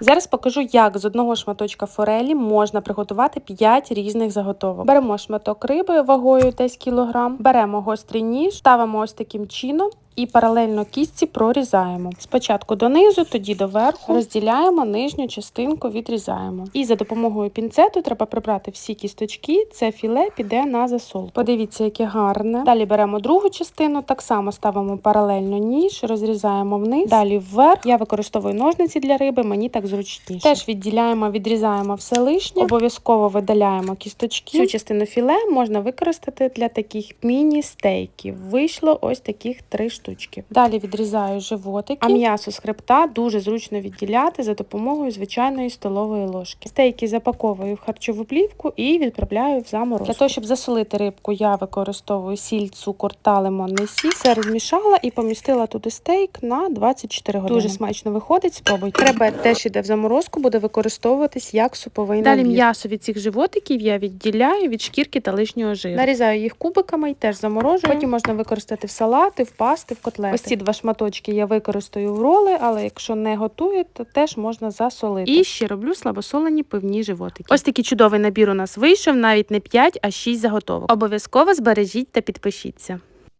Зараз покажу, як з одного шматочка форелі можна приготувати 5 різних заготовок. Беремо шматок риби вагою десь кілограм, беремо гострий ніж, ставимо ось таким чином. І паралельно кістці прорізаємо. Спочатку донизу, тоді до верху. Розділяємо нижню частинку, відрізаємо. І за допомогою пінцету треба прибрати всі кісточки. Це філе піде на засол. Подивіться, яке гарне. Далі беремо другу частину, так само ставимо паралельно ніж, розрізаємо вниз. Далі вверх. Я використовую ножниці для риби, мені так зручніше. Теж відділяємо, відрізаємо все лишнє. Обов'язково видаляємо кісточки. Цю частину філе можна використати для таких міні-стейків. Вийшло ось таких три штуки штучки. Далі відрізаю животики, а м'ясо з хребта дуже зручно відділяти за допомогою звичайної столової ложки. Стейки запаковую в харчову плівку і відправляю в заморозку. Для того, щоб засолити рибку, я використовую сіль, цукор та лимонний сік. Все розмішала і помістила туди стейк на 24 години. Дуже смачно виходить. Спробуйте. Хребет теж іде в заморозку, буде використовуватись як суповий Далі набір. м'ясо від цих животиків я відділяю від шкірки та лишнього жиру. Нарізаю їх кубиками і теж заморожую. Потім можна використати в салати, в пасти, в котлети. Ось ці два шматочки я використаю в роли, але якщо не готуєте, то теж можна засолити. І ще роблю слабосолені пивні животики. Ось такий чудовий набір у нас вийшов, навіть не 5, а 6 заготовок. Обов'язково збережіть та підпишіться.